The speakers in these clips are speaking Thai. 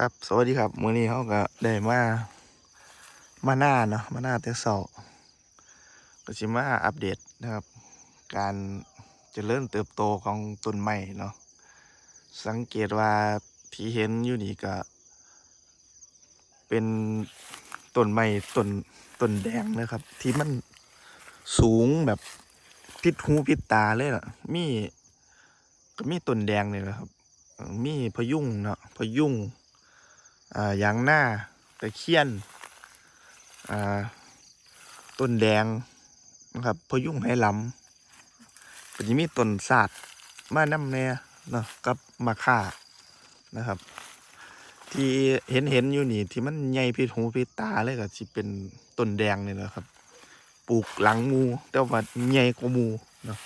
ครับสวัสดีครับมื้อนี้เขาก็ได้มามาหน้าเนาะมาหน้าแต่เช้าก็สิมาอัปเดตนะครับ การเจริญเติบโตของต้นไม้เนาะสังเกตว่าที่เห็นอยู่นี่ก็ เป็นต้นไม้ต้นต้นแดงนะครับ ที่มันสูงแบบพิดหูพิดตาเลยล่ะ มีก็มีต้นแดงนี่แหละครับ มีพยุงเนาะพยุงอ่า ยางหน้าตะเคียนต้นแดงนะครับพยุงไหหลำก็จะมีต้นศาสตร์มาน้ำแน่เนาะกับมะข่านะครับ ที่เห็นเห็นอยู่นี่ ที่มันใหญ่พิดหูพิดตาเลยก็สิเป็นต้นแดงนี่แหละครับ ปลูกหลังมูแต่ว่าใหญ่กว่ามูเนาะ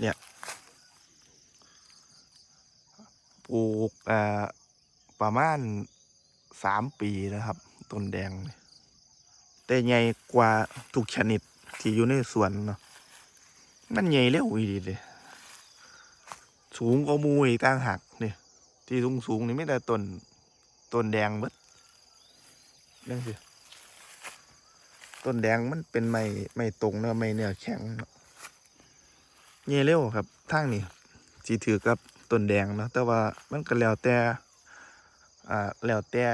เนี่ยปลูกอ่าประมาณ สามปีนะครับ ต้นแดงแต่ใหญ่กว่าทุกชนิดที่อยู่ในสวนเนาะมันใหญ่เร็วอีดีเลยสูงกว่ามูอีกต่างหากเนี่ยที่สูงสูงนี่ไม่แต่ต้นต้นแดงเบิดนั่นสิต้นแดงมันเป็นไม้ไม้ตรงเนาะไม้เนื้อแข็งเนาะใหญ่เร็วครับทางนี้สีถือกับต้นแดงเนาะแต่ว่ามันก็แล้วแต่ อ่าแล้วแต่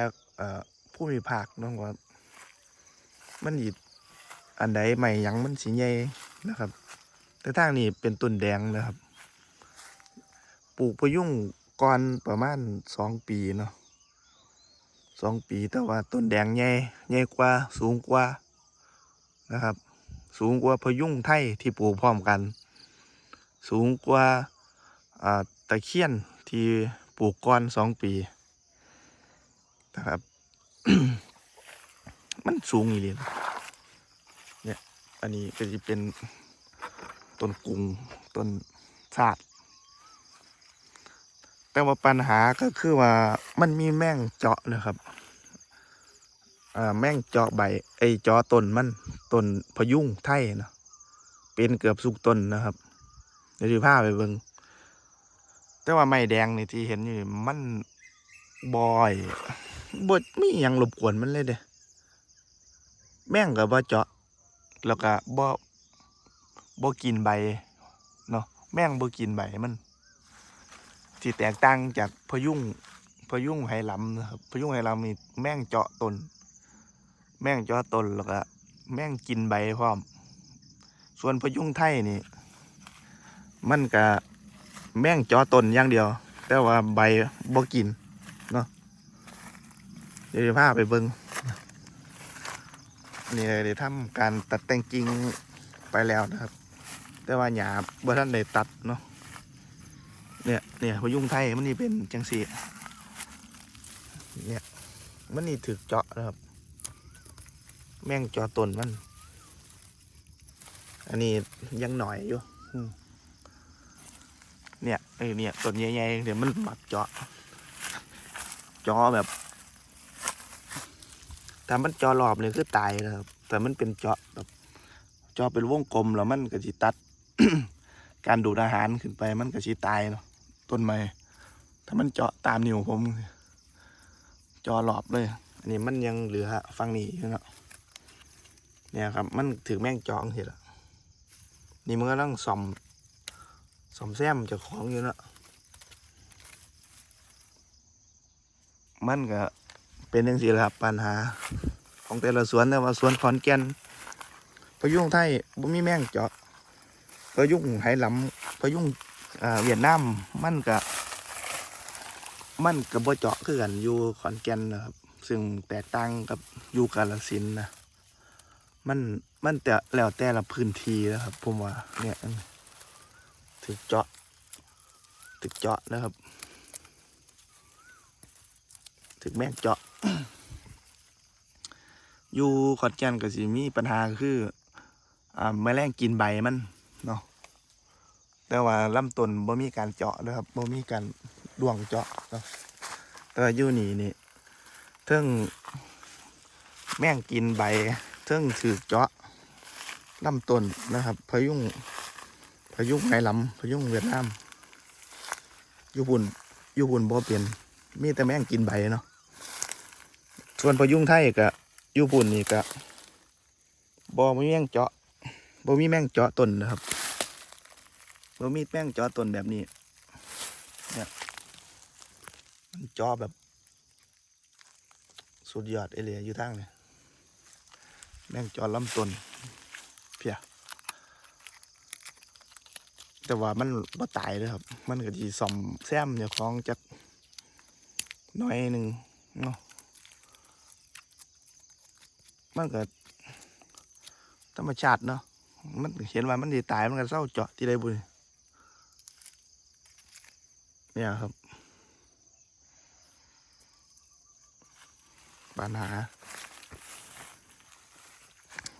อ่าผู้มีภาคเนาะว่ามันหยิอันใดใหม่ยังมันสิใหญ่นะครับ แต่ทางนี้เป็นต้นแดงนะครับ ปลูกพะยุงก่อนประมาณสองปีเนาะสองปีแต่ว่าต้นแดงใหญ่ใหญ่กว่าสูงกว่านะครับ สูงกว่าพยุงไทยที่ปลูกพร้อมกัน สูงกว่าอ่าตะเคียนที่ปลูกก่อนสองปี นะครับ มันสูงอีเลียเนี่ย อันนี้ก็จะเป็นต้นกุงต้นชาติแต่ว่าปัญหาก็คือว่ามันมีแม่งเจาะนะครับแม่งเจาะใบ ไอเจาะต้นมันต้นพยุงไทยเนาะเป็นเกือบสุกต้นนะครับเดี๋ยวจะพาไปเบิงแต่ว่าไม้แดงนี่ที่เห็นอยู่มันบ่อย บ่มีหยังรบกวนมันเลยเด้แม่งก็บ่เจาะ แล้วก็บ่บ่กินใบเนาะแม่งบ่กินใบมันที่แตกต่างจากพยุงพยุงไหหลำนะครับพยุงไหหลำนี่แม่งเจาะต้นแม่งเจาะต้นแล้วก็แม่งกินใบพร้อม ส่วนพยุงไทยนี่ มันก็แม่งเจาะต้นอย่างเดียว แต่ว่าใบบ่กิน เดี๋ยวพาไปเบิ่งนี่เลยได้ทำการตัดแต่งกิ่งไปแล้วนะครับ แต่ว่าหญ้าบ่ทันได้ตัดเนาะเนี่ยเนี่ยพยุงไทยมันนี่เป็นจังสีเนี่ยมันนี่ถึกเจาะนะครับ แม่งเจาะต้นมัน อันนี้ยังหน่อยอยู่เนี่ยไอ้เนี่ยต้นใหญ่ๆเดี๋ยวมันหมักเจาะ เจาะแบบ ถ้ามันจาะรอบนี่คือตายนะครับ แต่มันเป็นเจาะแบบจาะเป็นวงกลมแล้วมันก็สิตัด การดูดอาหารขึ้นไปมันก็สิตายเนาะต้นไม้ถ้ามันเจาะตามนิ้วผมจาะรอบเลย อันนี้มันยังเหลือฟังนี้อยู่เนาะเนี่ยครับ มันถือแม่งจาะเห็นละนี่มันก็ต้องซ่อมซ่อมแซมจ้าของอยู่เนาะมันก็ เป็นยังสิครับปัญหา ของแต่ละสวนแต่ว่าสวนขอนแก่นพยุงไทยบ่มีแม่งเจาะพยุงไหหลำพยุงอ่าเวียดนามมันก็มันก็บ่เจาะคือกันอยู่ขอนแก่นนะครับ ซึ่งแตกต่างกับอยู่กาฬสินนะมันมันแต่แล้วแต่ละพื้นที่นะครับผมว่าเนี่ยถึกเจาะถึกเจาะนะครับ ถึงแม่งเจาะ อยู่ขอนแก่นก็สิมีปัญหาคือ อ่าแมลงกินใบมันเนาะแต่ว่าลำต้นบ่มีการเจาะนะครับบ่มีการดวงเจาะเนาะแต่ว่าอยู่นี่นี่เทิงแม่งกินใบเทิงถือเจาะลำต้นนะครับ พยุงพยุงไหหลำพยุงเวียดนามอยู่บุ่นอยู่บุ่นบ่เป็นมีแต่แม่งกินใบเนาะ ส่วนพยุงไทยก็อยู่ปุ่นนี่ก็บ่มีแม่งเจาะบ่มีแม่งเจาะต้นนะครับบ่มีแม่งเจาะต้นแบบนี้เนี่ยมันเจาะแบบ สุดยอดเอเลียอยู่ทางนี่แม่งเจาะลำต้นเพียแต่ว่ามันบ่ตายเลยครับ มันก็สิซ่อมแซมเจ้าของจักน่อยหนึ่งเนาะ มันก็ธรรมชาติเนาะมันเห็นว่ามันสิตายมันก็เศร้าเจาะที่ใดบุญเนี่ยครับปัญหา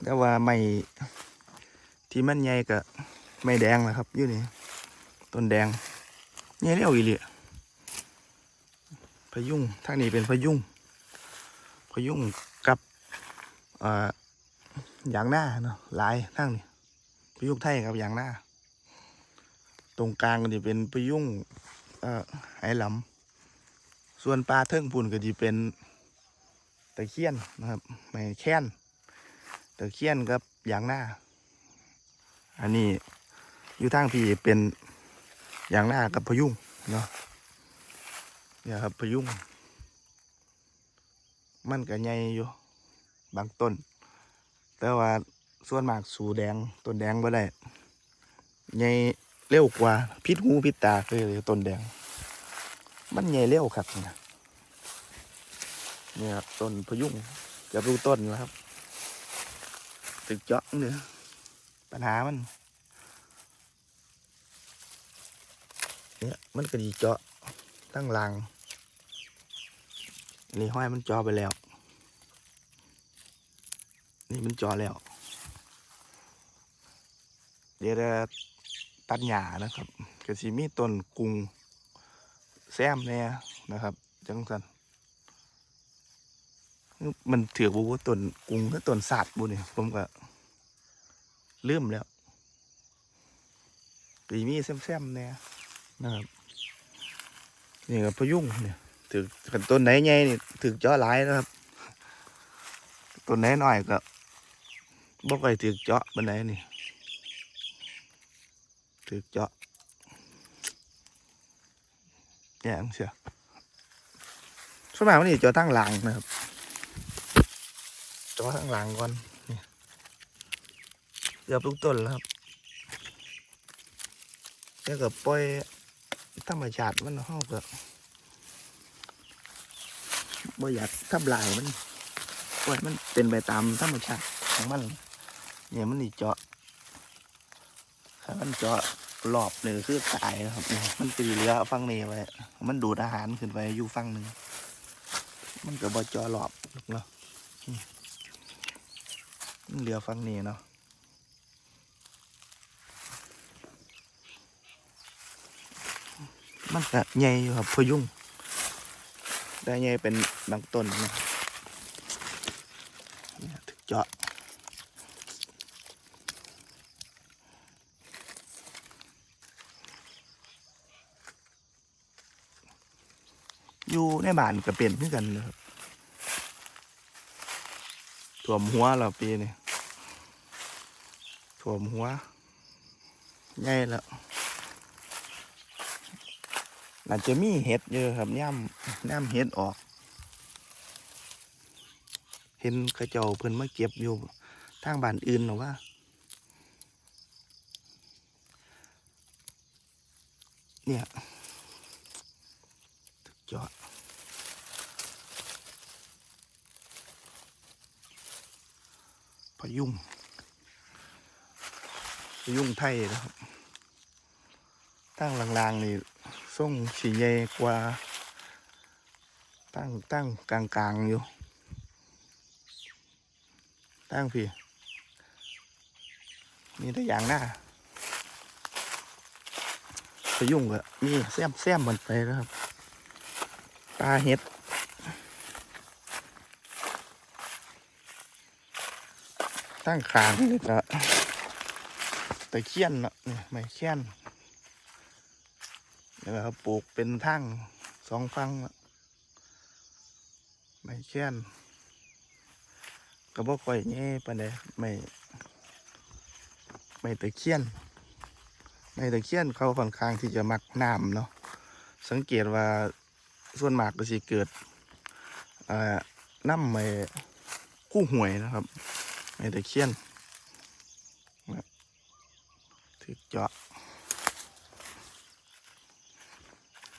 แต่ว่าไม่ที่มันใหญ่ก็ไม่แดงนะครับอยู่นี่ต้นแดงใหญ่เรียวอีเหลียพยุงทางนี้เป็นพยุงพยุง อย่างหน้าเนาะลายทางนี้พะยุงไทยกับอย่างหน้า ตรงกลางก็จะเป็นพะยุงเอ่อไหหลำส่วนปลาเทิงพุ่นก็จะเป็นตะเคียนนะครับไม่แค้นตะเคียนกับอย่างหน้า อันนี้อยู่ทางพี่เป็นอย่างหน้ากับพะยุงเนาะเนี่ยครับพะยุงมันก็ใหญ่อยู่ บางต้น แต่ว่าส่วนมากสูแดงต้นแดงบ่ได้ใหญ่เร็วกว่าพิษหูพิษตาเลยต้นแดง มันใหญ่เร็วครับเนี่ยเนี่ยครับต้นพยุงเกับรูต้นแล้วครับตึกเจาะเนี่ยปัญหามันเนี่ยมันก็ดีเจาะตั้งรางอันนี่ห้อยมันเจาะไปแล้ว นี่มันจาะแล้ว เดี๋ยวจะตัดหญ้านะครับก็สิมีต้นกุงแซมแน่นะครับ จังสันมันถือบุว่าต้นกุงกับต้นศาสตร์บุนี่ผมก็ลืมแล้วปีมีแซมๆแน่นะครับนี่ก็พยุงเนี่ยถือกันต้นไหนใหญ่นี่ถือจาะหลายนะครับต้นไหนน้อยก็ บ่ค่อยถือเจาะบันไดนี่ถือเจาะแย่งเสียส่วนมากมันนี่เจาะตั้งหลังนะครับเจาะตั้งหลังก่อนนี่เกือบทุกต้นแล้วครับแล้วก็ปล่อยธรรมชาติมันเฮาก็บ่อยากทำลายมันปล่อยมันเป็นไปตามธรรมชาติของมัน เนี่ยมันนี่เจาะถ้ามันเจาะรอบหนึ่งคือตายนะครับเนี่ยมันตีเรือฟังนี้ไว้มันดูดอาหารขึ้นไปอยู่ฟังหนึ่งมันก็บ่เจาะรอบหรอกเนาะมันเหลือฟังนี้เนาะมันก็ใหญ่อยู่ครับพยุงได้ใหญ่เป็นบางต้นนะเนี่ยถึกเจาะ อยู่ในบ้านก็เป็นเหมือนกันนะครับถ่วมหัวเราปีนี้ถ่วมหัวใหญ่แล้วอาจจะมีเห็ดเยอะครับย่ำย่ำเห็ดออก เห็นเขาเจ้าเพิ่นมาเก็บอยู่ทางบ้านอื่นหรอว่าเนี่ยถึกยอด พยุงพยุงไทยนะครับตั้งลางๆนี่ส่งสีใหญ่กว่า ตั้งตั้งกลางกลางๆอยู่ ตั้งพี่มีแต่อย่างหน้าพยุงก็มีแซมแซมมันไปแล้วครับ ปลาเห็ด ตั้งขางนี่ก็ตะเคียนเนาะนี่ไม่เคียนนี่แหละครับปลูกเป็นทั้งสองฟังละไม่แค้นก็บ่ค่อยแย่ปานใดไม่ไม่ตะเคียนไม่ตะเคียนเขาค่อนข้างที่จะมักน้ำเนาะสังเกตว่าส่วนมากก็สิเกิดอ่าน้ำไม่คู่หวยนะครับ ไม่ตะเคียนถึกเจาะ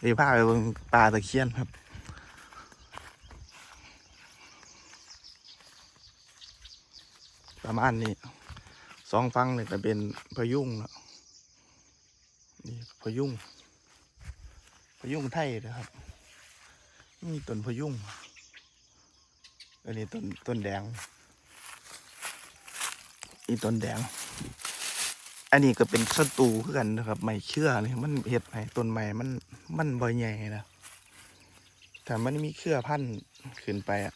เดี๋ยวพาไปบิ่งปลาตะเคียนครับประมาณนี้สองฟังเนี่ยก็เป็นพยุงนะนี่พยุงพยุงไทยนะครับนี่ต้นพยุงอันนี้ต้นต้นแดง นี่ต้นแดง อันนี้ก็เป็นศัตรูคือกันนะครับ ไม่เชื่อเลยมันเห็ดให้ต้นไม้มันมันบ่ใหญ่นะแต่มันมีเครือพันธุ์ขึ้นไปอะ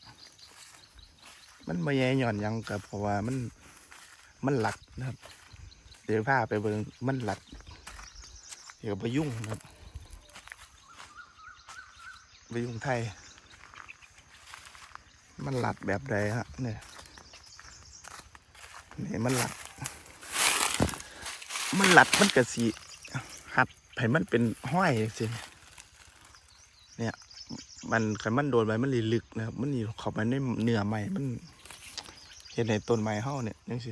มันมาแย่หย่อนยังกับเพราะว่ามันมันหลักนะครับ เดี๋ยวพาไปเบิ่งมันหลัก เดี๋ยวไปยุ่งนะครับไปยุ่งไทย มันหลัดแบบใดฮะเนี่ย นี่มันหลัด มันหลัดมันกระสีหัดให้มันเป็นห้อยสิเนี่ย มันขันมันโดนไปมันเลยลึกนะครับมันนี่เข้าไปในเนื้อใหม่มันเห็นในต้นไม้เฮาเนี่ยยังสิ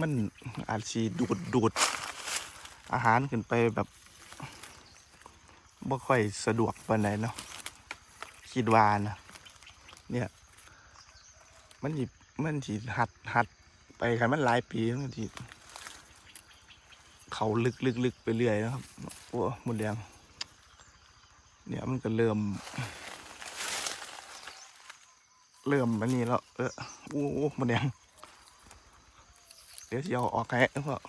มันอาจสีดูดดูด อาหารขึ้นไปแบบบ่ค่อยสะดวกปานใดเนาะคิดว่านะเนี่ย มันสิมันสิหัดหัดไปคันมันหลายปีมันสิเขาลึกลึกลึกไปเรื่อยนะครับโอ้หมดแดงเนี่ยมันก็เริ่ม เริ่มอันนี้แล้ว เออโอ้โหมันแดงเดี๋ยวจะเอาออกให้เพราะ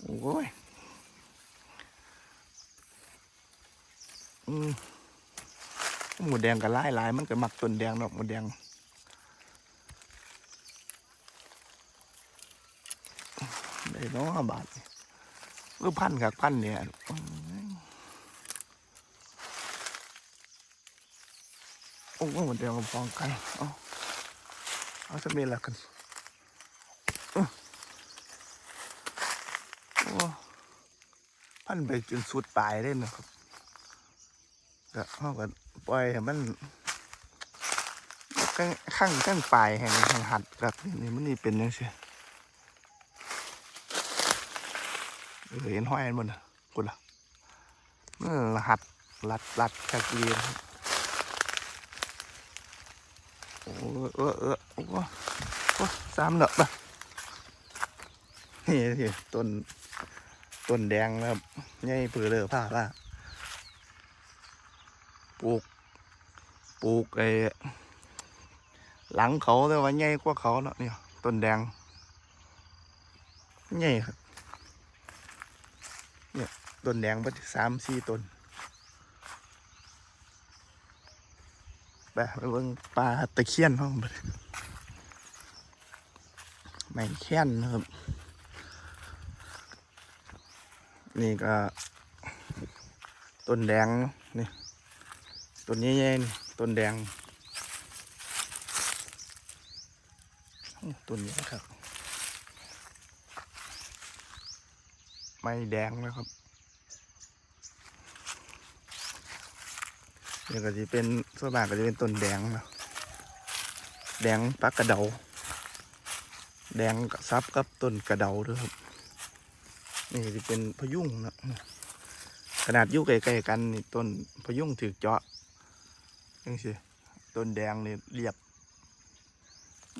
โอ้ยอืมหมูแดงกับลายลายมันก็มักต้นแดงดอกหมูแดง ได้เน้อบาทเออพันกับพันเนี่ยอืมโอ้โหหมูแดงกับฟองกันเอาเอาสักเม็ดละกันเออโอ้พันไปจนสุดปลายเลยนะครับก็เขาก็ปล่อยให้มันข้างข้างข้างปลายแห่งแห่งหัดกับนี่มันนี่เป็นยังไง เห็นห้อยมันนกุล่ะรหัดรัดรัดแค่กีนะครับโอ้เออเออโอ้โอ้สามเหนอะนี่ที่ต้นต้นแดงนะครับใหญ่เผือเลอผ้าล่าปลูกปลูกไอ้หลังเขาแต่ว่าใหญ่กว่าเขาเนาะนี่ต้นแดงใหญ่ครับ ต้นแดงไปสามสี่ต้นแบบไปเบิ่งปลาตะเคียนห้องไปไม่แค้นนะครับ นี่ก็ ต้นแดงนี่ต้นใหญ่ๆนี่ต้นแดงต้นใหญ่ครับ ไม้แดงนะครับ เนี่ก็จะเป็นส่วนมากก็จะเป็นต้นแดงนะแดงปักกระเดา แดงกับซับกับต้นกระเดาด้วยครับ นี่จะเป็นพยุงนะขนาดยู่ใกล้ๆกันนี่ต้นพยุงถือเจาะยังสิต้นแดงนี่เรียบ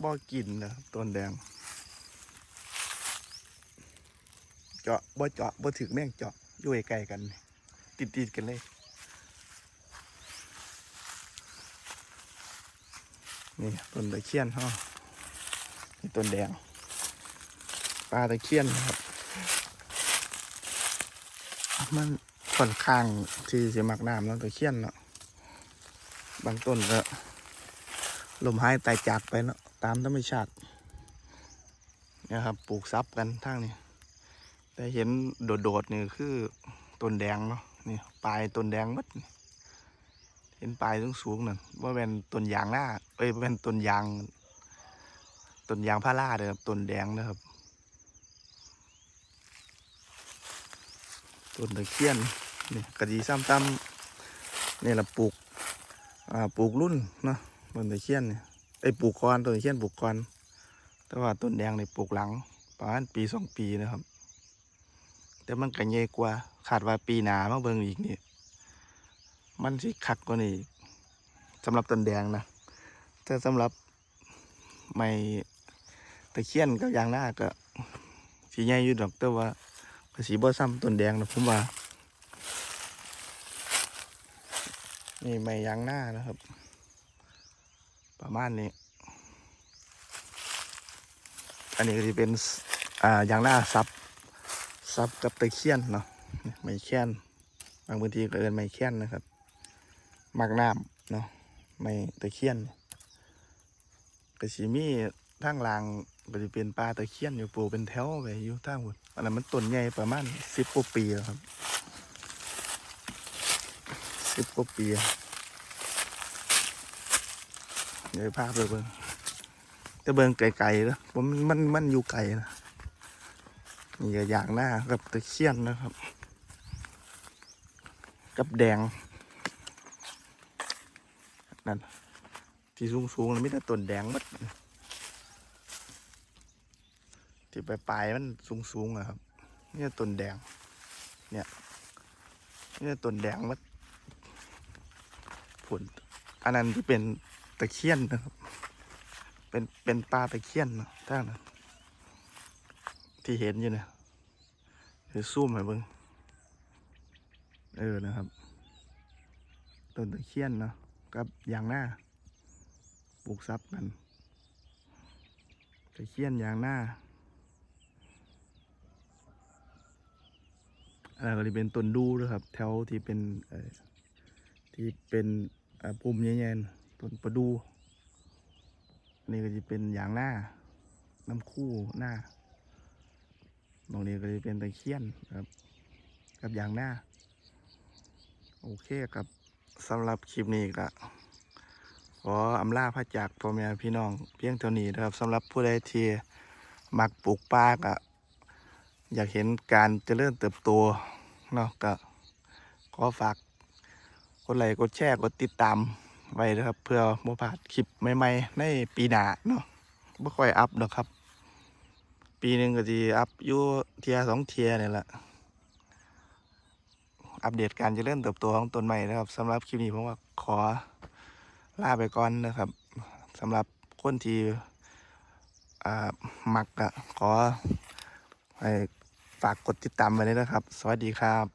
บ่กินนะต้นแดง เจาะบ่เจาะบ่ถึกแม่งเจาะยู่ใกล้ๆกัน ติดๆกันเลย นี่ต้นตะเคียนฮะนี่ต้นแดงปลาตะเคียนนะครับ มันค่อนข้างที่จะมักน้ำแล้วตะเคียนเนาะบางต้นก็ลมหายตายจากไปเนาะตามธรรมชาติเนี่ยครับปลูกซับกันทางนี้แต่เห็นโดดๆนี่คือต้นแดงเนาะนี่ปลายต้นแดงมัดนี่ ห็นปลายสูงๆนั่นว่าเป็นต้นยางหน้าเอ้ยเป็นต้นยางต้นยางพาราเด้อครับต้นแดงนะครับต้นตะเคียนนี่กระดีซ้ำๆนี่ละปลูกอ่าปลูกรุ่นเนาะต้นตะเคียนเนี่ยไอ้ปลูกกอนต้นตะเคียนปลูกกอนแต่ว่าต้นแดงนี่ปลูกหลังประมาณปีสองปีนะครับ แต่มันก็ใหญ่กว่าขาดว่าปีหนามาเบิ่งอีกนี่ มันสิคักกว่านี้สำหรับต้นแดงนะแต่สำหรับไม้ตะเคียนกับยางหน้าก็สีใหญ่อยู่ดอกแต่ว่าก็สีบ่ซ้ำต้นแดงนะผมว่า นี่ไม้ยางหน้านะครับ ประมาณนี้ อันนี้ก็จะเป็นอ่ายางหน้าซับซับกับตะเคียนเนาะไม้แค้นบางพื้นที่ก็เอินไม้แค้นนะครับ มักน้ำเนาะไม่ตะเคียนกระสีมีทางลางก็จะเป็นปลาตะเคียนอยู่ปูเป็นแถวไปอยู่ท่าหุ่นอันนั้นมันต้นใหญ่ประมาณสิบกว่าปีแล้วครับสิบกว่าปีเดี๋ยวพาไปเบิ่งแต่เบิ่งไกลๆนะผมนมันมันอยู่ไกลนะนี่อย่างหน้ากับตะเคียนนะครับ กับแดง นั่นที่สูงสูงๆแล้วไมแต่ต้นแดงมัดที่ปลายปลายๆมันสูงสูงๆอะครับนี่ต้นแดง เนี่ยนี่ต้นแดงมัดผลอันนั้นที่เป็นตะเคียนนะครับ เป็นเป็นปลาตะเคียนเนาะท่านั้นที่เห็นอยู่เนี่ยคือซูมให้เบิ่งเออนะครับต้นตะเคียนเนาะ กับยางหน้าปลูกซับกันตะเคียนยางหน้าอันนั้นก็จะเป็นต้นดูด้วยครับ แถวที่เป็นที่เป็นปุ่มใหญ่ๆน่ะต้นประดูอันนี่ก็จะเป็นยางหน้าน้ำคู่หน้าตรงนี้ก็จะเป็นตะเคียนครับ กับยางหน้า โอเคครับ สำหรับคลิปนี้ก็ขออำลาพระจากพ่อแม่พี่น้อง เพียงเท่านี้นะครับสำหรับผู้ใดที่มักปลูกป่าก็อยากเห็นการเจริญเติบโตเนาะก็ขอฝากกดไลค์กดแชร์กดติดตามไว้นะครับ เพื่อบ่พลาดคลิปใหม่ๆ ในปีหน้าเนาะบ่ค่อยอัพดอกครับ ปีหนึ่งก็จะอัพอยู่เทียสองเทียนี่แหละ อัปเดตการเจริญเติบโตของต้นไม้นะครับสำหรับคลิปนี้ผมว่าขอลาไปก่อนนะครับสำหรับคนที่อ่ามักอะขอฝากกดติดตามไว้เลยนะครับ สวัสดีครับ